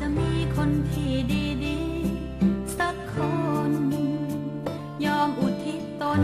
จะมีคนที่ดีๆ สักคน ยอมอุทิศตน